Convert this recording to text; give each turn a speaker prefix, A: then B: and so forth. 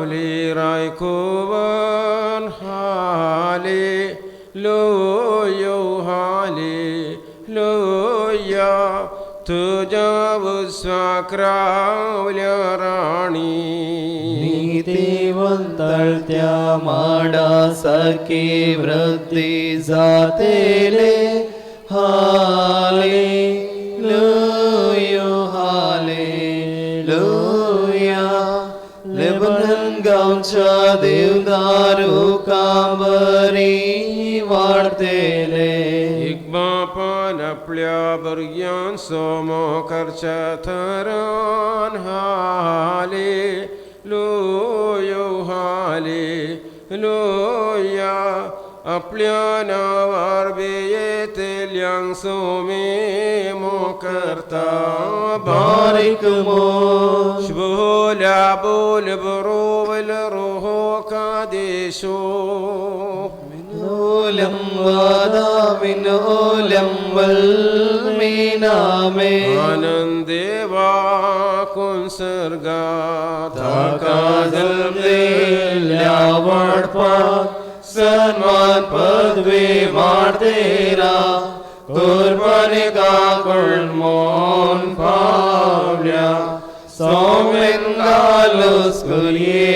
A: kavli raykuvan hali lo yo hali lo ya tujavus vakravya rani
B: ನೀತಿವಂತಳ್ ತ್ಯಾ ಮಾಡ ಸಖಿ ವೃದ್ಧಿ ಜಾತೇಲೆ ಹಾಲೆ ಲೋಯೋ ಹಾಲೆ ಲೋಯಾ लेबनन गावच्या देवदारू कांबरी वाढतेले
A: इकबा पण आपल्या भुरग्यां समोकरच्या थरान हाले लोयो हाले लोया आपल्या नावार बेयेतेल्यांक सोमे मोकरता बारीक
B: मो
A: أبو البرو والروح قديشو
B: من أولم ودا من أولم والمينا من
A: آنندي വാക്കും സർഗാതൽ
B: സന്മാൻ പദവി മാർത്തേരാ ദുർബനികാ കുൾമോൻ ഭാവ്യ പാവ്യ സോമെൻ കാലുസ് കുരിയേ